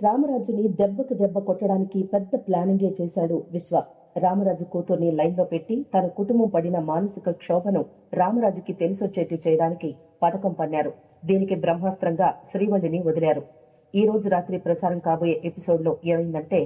రామరాజుని దెబ్బకు దెబ్బ కొట్టడానికి పెద్ద ప్లానింగే చేశాడు విశ్వ. రామరాజు కూతుర్ని లైన్లో పెట్టి తన కుటుంబం పడిన మానసిక క్షోభను రామరాజుకి తెలిసొచ్చేట్టు చేయడానికి పథకం పన్నారు. దీనికి బ్రహ్మాస్త్రంగా శ్రీవల్లిని వదిలారు. ఈ రోజు రాత్రి ప్రసారం కాబోయే ఎపిసోడ్లో ఏమైందంటే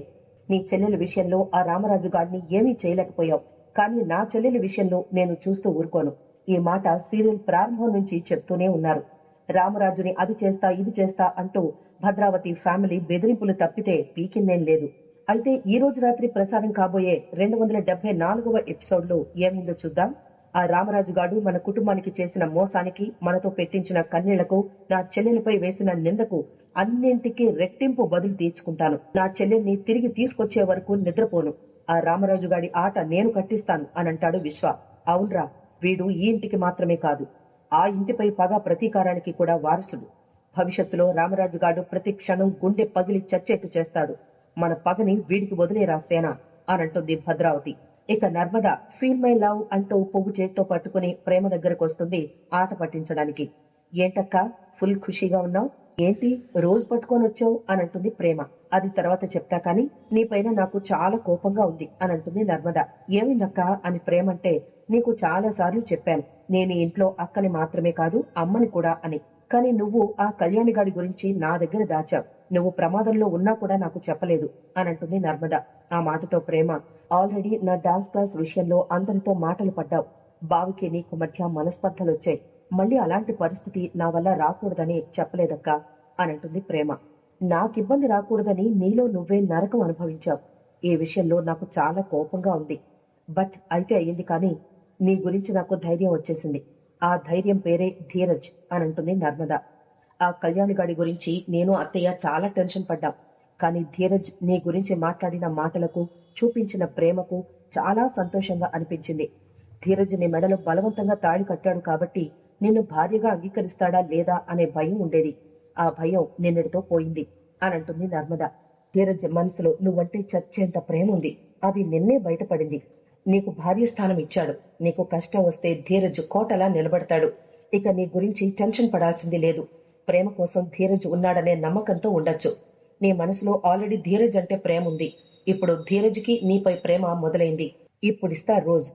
నీ చెల్లెల విషయంలో ఆ రామరాజు గాడిని ఏమీ చేయలేకపోయావు. కానీ నా చెల్లెల విషయంలో నేను చూస్తూ ఊరుకోను. ఈ మాట సీరియల్ ప్రారంభం నుంచి చెప్తూనే ఉన్నారు. రామరాజుని అది చేస్తా ఇది చేస్తా అంటూ భద్రావతి ఫ్యామిలీ బెదిరింపులు తప్పితే పీకిందేం లేదు. అయితే ఈ రోజు రాత్రి ప్రసారం కాబోయే రెండు వందల డెబ్బై నాలుగవ ఎపిసోడ్లో ఏమైందో చూద్దాం. ఆ రామరాజు గాడు మన కుటుంబానికి చేసిన మోసానికి మనతో పెట్టించిన కన్నీళ్ళకు నా చెల్లెలపై వేసిన నిందకు అన్నింటికీ రెట్టింపు బదులు తీర్చుకుంటాను. నా చెల్లెల్ని తిరిగి తీసుకొచ్చే వరకు నిద్రపోను. ఆ రామరాజు గాడి ఆట నేను కట్టిస్తాను అని అంటాడు విశ్వ. అవునరా వీడు ఈ ఇంటికి మాత్రమే కాదు. ఆ ఇంటిపై పగ ప్రతీకారానికి కూడా వారసుడు. భవిష్యత్తులో రామరాజు గాడు ప్రతి క్షణం గుండె పగిలి చచ్చేట్టు చేస్తాడు. మన పగని వీడికి వదిలేరా సేన అని అంటుంది భద్రావతి. ఇక నర్మద ఫీల్ మై లవ్ అంటూ పువ్వు చేతితో పట్టుకుని ప్రేమ దగ్గరకు వస్తుంది ఆట పట్టించడానికి. ఏంటక్క ఫుల్ ఖుషీగా ఉన్నావు? ఏంటి రోజు పట్టుకొని వచ్చావు? అని అంటుంది ప్రేమ. అది తర్వాత చెప్తా కానీ నీపైన నాకు చాలా కోపంగా ఉంది అని అంటుంది నర్మద. ఏమిందక్క? అని ప్రేమ అంటే నీకు చాలా సార్లు చెప్పాను నేను ఇంట్లో అక్కని మాత్రమే కాదు అమ్మని కూడా అని. కానీ నువ్వు ఆ కళ్యాణిగాడి గురించి నా దగ్గర దాచావు. నువ్వు ప్రమాదంలో ఉన్నా కూడా నాకు చెప్పలేదు అని అంటుంది నర్మద. ఆ మాటతో ప్రేమ. ఆల్రెడీ నా డాన్స్ క్లాస్ విషయంలో అందరితో మాటలు పడ్డావు. బావికి నీకు మధ్య మనస్పర్ధలు వచ్చాయి మళ్ళీ అలాంటి పరిస్థితి నా వల్ల రాకూడదని చెప్పలేదక్కా అని అంటుంది ప్రేమ. నాకిబ్బంది రాకూడదని నీలో నువ్వే నరకం అనుభవించావు. ఈ విషయంలో నాకు చాలా కోపంగా ఉంది. బట్ అయితే అయ్యింది కానీ నీ గురించి నాకు ధైర్యం వచ్చేసింది. ఆ ధైర్యం పేరే ధీరజ్ అని అంటుంది నర్మద. ఆ కళ్యాణిగాడి గురించి నేను అత్తయ్య చాలా టెన్షన్ పడ్డాం. కానీ ధీరజ్ నీ గురించి మాట్లాడిన మాటలకు చూపించిన ప్రేమకు చాలా సంతోషంగా అనిపించింది. ధీరజ్ నీ మెడలో బలవంతంగా తాళి కట్టాడు కాబట్టి నిన్ను భార్యగా అంగీకరిస్తాడా లేదా అనే భయం ఉండేది. ఆ భయం నిన్నటితో పోయింది అని అంటుంది నర్మద. ధీరజ్ మనసులో నువ్వంటే చచ్చేంత ప్రేమ ఉంది అది నిన్నే బయటపడింది. నీకు భార్య స్థానం ఇచ్చాడు. నీకు కష్టం వస్తే ధీరజ్ కోటలా నిలబడతాడు. ఇక నీ గురించి టెన్షన్ పడాల్సింది లేదు. ప్రేమ కోసం ధీరజ్ ఉన్నాడనే నమ్మకంతో ఉండొచ్చు. నీ మనసులో ఆల్రెడీ ధీరజ్ అంటే ప్రేమ ఉంది. ఇప్పుడు ధీరజ్కి నీపై ప్రేమ మొదలైంది. ఇప్పుడిస్తా రోజ్.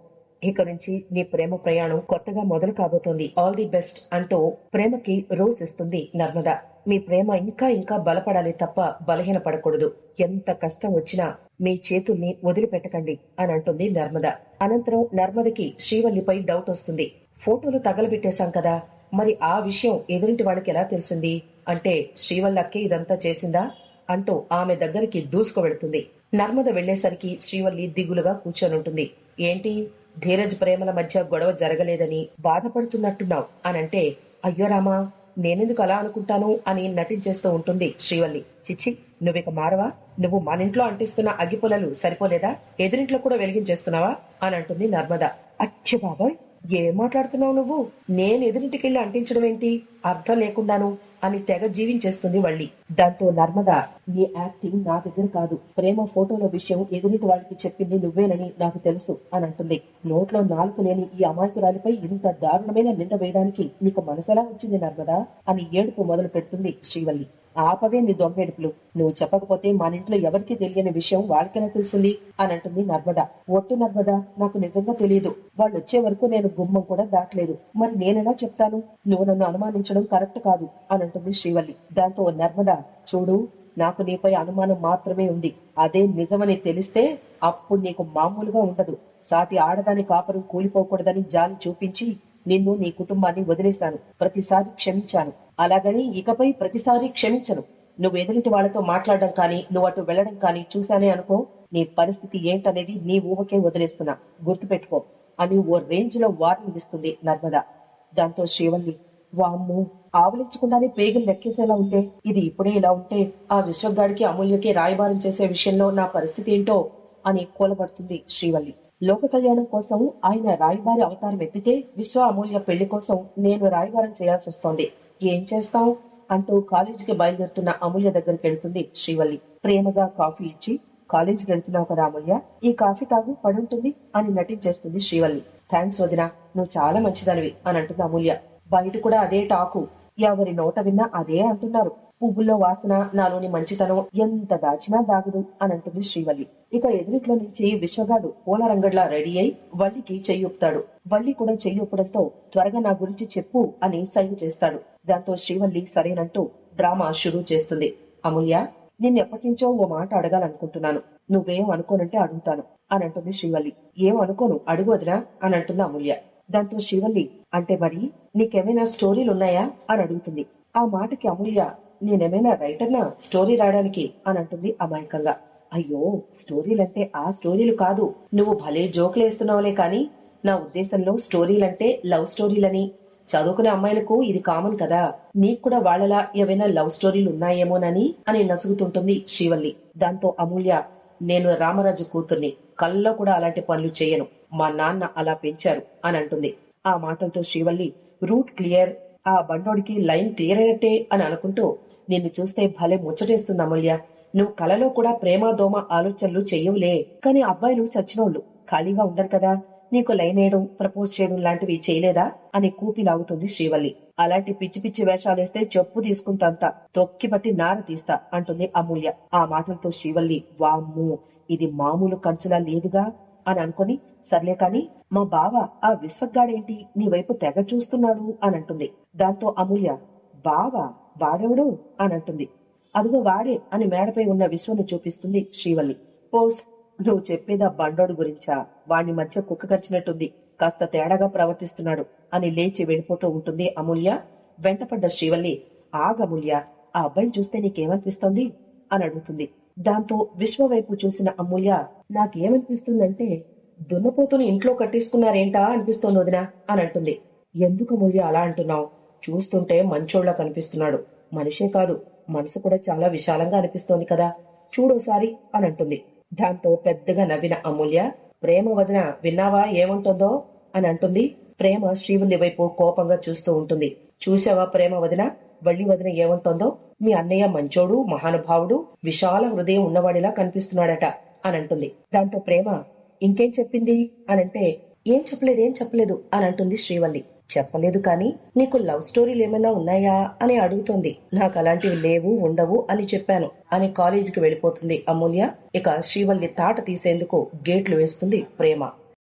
ఇక నుంచి నీ ప్రేమ ప్రయాణం కొత్తగా మొదలు కాబోతోంది. ఆల్ ది బెస్ట్ అంటూ ప్రేమకి రోజ్ ఇస్తుంది నర్మద. మీ ప్రేమ ఇంకా ఇంకా బలపడాలి తప్ప బలహీన పడకూడదు ఎంత కష్టం వచ్చినా మీ చేతుల్ని వదిలిపెట్టకండి అని అంటుంది నర్మద. అనంతరం నర్మదకి శ్రీవల్లిపై డౌట్ వస్తుంది. ఫోటోలు తగలబెట్టేశాం కదా మరి ఆ విషయం ఎదురింటి వాళ్ళకి ఎలా తెలిసింది? అంటే శ్రీవల్లక్కే ఇదంతా చేసిందా? అంటూ ఆమె దగ్గరికి దూసుకువెడుతుంది నర్మద వెళ్ళేసరికి శ్రీవల్లి దిగులుగా కూర్చొనుంటుంది ఏంటి? ధీరజ్ ప్రేమల మధ్య గొడవ జరగలేదని బాధపడుతున్నట్టున్నావు అనంటే అయ్యో రామా నేనెందుకు అలా అనుకుంటాను అని నటించేస్తూ ఉంటుంది శ్రీవల్లి. చిచ్చి నువ్విక మారవా? నువ్వు మన ఇంట్లో అంటిస్తున్న అగ్గిపుల్లలు సరిపోలేదా? ఎదురింట్లో కూడా వెలిగించేస్తున్నావా? అని అంటుంది నర్మద. అచ్చ బాబాయ్ ఏం మాట్లాడుతున్నావు నువ్వు? నేను ఎదురింటికెళ్ళి అంటించడం ఏంటి? అర్థం లేకుండాను అని తెగ జీవించేస్తుంది వళ్ళి దాంతో నర్మద నీ యాక్టింగ్ నా దగ్గర కాదు. ప్రేమ ఫోటోల విషయం ఎదురింటి వాళ్ళకి చెప్పింది నువ్వేనని నాకు తెలుసు అని అంటుంది. నోట్లో నాలుగు లేని ఈ అమాయకురాలిపై ఇంత దారుణమైన నింద వేయడానికి నీకు మనసెలా వచ్చింది నర్మదా? అని ఏడుపు మొదలు పెడుతుంది శ్రీవల్లి. ఆపవే నీ దొంగెడుపులు. నువ్వు చెప్పకపోతే మన ఇంట్లో ఎవరికీ తెలియని విషయం వాళ్ళకెలా తెలిసింది? అని అంటుంది నర్మద. ఒట్టు నర్మద నాకు నిజంగా తెలియదు వాళ్ళు వచ్చే వరకు నేను గుమ్మం కూడా దాటలేదు. మరి నేనెలా చెప్తాను? నువ్వు నన్ను అనుమానించడం కరెక్ట్ కాదు అని అంటుంది శ్రీవల్లి. దాంతో నర్మద చూడు నాకు నీపై అనుమానం మాత్రమే ఉంది. అదే నిజమని తెలిస్తే అప్పుడు నీకు మామూలుగా ఉండదు. సాటి ఆడదాని కాపురం కూలిపోకూడదని జాలి చూపించి నిన్ను నీ కుటుంబాన్ని వదిలేశాను. ప్రతిసారి క్షమించాను. అలాగని ఇకపై ప్రతిసారి క్షమించను. నువ్వు ఎదురింటి వాళ్ళతో మాట్లాడడం కానీ నువ్వు అటు వెళ్ళడం కానీ చూశానే అనుకో నీ పరిస్థితి ఏంటనేది నీ ఊహకే వదిలేస్తున్నా. గుర్తుపెట్టుకో. అని ఓ రేంజ్లో వార్నింగ్ ఇస్తుంది నర్మద. దాంతో శ్రీవల్లి వామ్ము ఆవలించకుండానే పేగులు లెక్కేసేలా ఉంటే ఇది ఇప్పుడే ఇలా ఉంటే ఆ విశ్వగాడికి అమూల్యకి రాయబారం చేసే విషయంలో నా పరిస్థితి ఏంటో అని కూలబడుతుంది శ్రీవల్లి. లోక కళ్యాణం కోసం ఆయన రాయబారి అవతారం ఎత్తితే విశ్వ అమూల్య పెళ్ళి కోసం నేను రాయబారం చేయాల్సి వస్తోంది. ఏం చేస్తాం? అంటూ కాలేజీకి బయలుదేరుతున్న అమూల్య దగ్గరికి వెళుతుంది శ్రీవల్లి. ప్రేమగా కాఫీ ఇచ్చి కాలేజీకి వెళ్తున్నావు కదా అమూల్య? ఈ కాఫీ తాగు పడుంటుంది అని నటించేస్తుంది శ్రీవల్లి. థ్యాంక్స్ వదినా నువ్వు చాలా మంచిదానివి అని అంటుంది అమూల్య. బయట కూడా అదే టాకు. ఎవరి నోట విన్నా అదే అంటున్నారు. పువ్వుల్లో వాసన నాలోని మంచితనం ఎంత దాచినా దాగదు అని అంటుంది శ్రీవల్లి. ఇక ఎదురిట్లో నుంచి విశ్వగాడు పూల రంగడ్లా రెడీ అయి వల్లికి చెయ్యొప్పుతాడు వల్లి కూడా చెయ్యొప్పడంతో త్వరగా నా గురించి చెప్పు అని సైగ చేస్తాడు. దాంతో శ్రీవల్లి సరేనంటూ డ్రామా షురూ చేస్తుంది. అమూల్య నిన్నెప్పటినుంచో ఓ మాట అడగాలనుకుంటున్నాను. నువ్వేం అనుకోనంటే అడుగుతాను అని అంటుంది శ్రీవల్లి. ఏం అనుకోను? అడుగు వదినా అని అంటుంది అమూల్య. దాంతో శ్రీవల్లి అంటే మరి నీకేమైనా స్టోరీలు ఉన్నాయా అని అడుగుతుంది. ఆ మాటకి అమూల్య నేనేమైనా రైటర్నా? స్టోరీ రాయడానికి అని అంటుంది అమాయకంగా. అయ్యో స్టోరీలంటే ఆ స్టోరీలు కాదు. నువ్వు భలే జోకులేస్తున్నావులే కాని నా ఉద్దేశంలో స్టోరీలంటే లవ్ స్టోరీలని. చదువుకునే అమ్మాయిలకు ఇది కామన్ కదా. నీకు కూడా వాళ్ళలా ఏవైనా లవ్ స్టోరీలు ఉన్నాయేమోనని అని నసుగుతుంటుంది శ్రీవల్లి. దాంతో అమూల్య నేను రామరాజు కూతుర్ని కల్లో కూడా అలాంటి పనులు చేయను. మా నాన్న అలా పెంచారు అని అంటుంది. ఆ మాటలతో శ్రీవల్లి రూట్ క్లియర్ ఆ బండోడికి లైన్ క్లియర్ అయినట్టే అని అనుకుంటూ నిన్ను చూస్తే భలే ముచ్చటేస్తుంది అమూల్య. నువ్వు కలలో కూడా ప్రేమ దోమ ఆలోచనలు చెయ్యవులే. కానీ అబ్బాయిలు చచ్చినోళ్ళు ఖాళీగా ఉండరు కదా. నీకు లైన్ వేయడం ప్రపోజ్ చేయడం లాంటివి చేయలేదా? అని కూపి లాగుతుంది శ్రీవల్లి. అలాంటి పిచ్చి పిచ్చి వేషాలేస్తే చెప్పు తీసుకుంటంత తొక్కి పట్టి నార తీస్తా అంటుంది అమూల్య. ఆ మాటలతో శ్రీవల్లి వామ్ము ఇది మామూలు కంచులా లేదుగా? అని అనుకుని సర్లే కాని మా బావ ఆ విశ్వగాడేంటి? నీ వైపు తెగ చూస్తున్నాడు అని అంటుంది. దాంతో అమూల్య బావా వాడెవడు? అని అంటుంది అదిగో వాడే అని మేడపై ఉన్న విశ్వను చూపిస్తుంది శ్రీవల్లి. పోస్ నువ్వు చెప్పేదా బండోడు గురించా? వాణ్ణి మధ్య కుక్క కరిచినట్టుంది. కాస్త తేడాగా ప్రవర్తిస్తున్నాడు అని లేచి వెళ్ళిపోతూ ఉంటుంది అమూల్య. వెంటపడ్డ శ్రీవల్లి ఆగమూల్య ఆ అబ్బాయిని చూస్తే నీకేమనిపిస్తోంది? అని అడుగుతుంది. దాంతో విశ్వ వైపు చూసిన అమూల్య నాకేమనిపిస్తుందంటే దున్నపోతుని ఇంట్లో కట్టేసుకున్నారేంటా అనిపిస్తోంది వదినా అని అంటుంది. ఎందుకు అమూల్య అలా అంటున్నావు? చూస్తుంటే మంచోళ్ళ కనిపిస్తున్నాడు. మనిషే కాదు మనసు కూడా చాలా విశాలంగా అనిపిస్తోంది కదా. చూడోసారి అని అంటుంది. దాంతో పెద్దగా నవ్విన అమూల్య ప్రేమ వదిన విన్నావా ఏమంటుందో? అని అంటుంది. ప్రేమ శ్రీవుని వైపు కోపంగా చూస్తూ ఉంటుంది. చూసావా ప్రేమ వదిన? వల్లి వదిన ఏముంటుందో? మీ అన్నయ్య మంచోడు మహానుభావుడు విశాల హృదయం ఉన్నవాడిలా కనిపిస్తున్నాడట అని అంటుంది. దాంతో ప్రేమ ఇంకేం చెప్పింది? అనంటే ఏం చెప్పలేదు ఏం చెప్పలేదు అని అంటుంది శ్రీవల్లి. చెప్పలేదు కానీ నీకు లవ్ స్టోరీలు ఏమైనా ఉన్నాయా అని అడుగుతోంది. నాకు అలాంటివి లేవు ఉండవు అని చెప్పాను. అని కాలేజీకి వెళ్ళిపోతుంది అమూల్య. ఇక శ్రీవల్లి తాట తీసేందుకు గేట్లు వేస్తుంది ప్రేమ.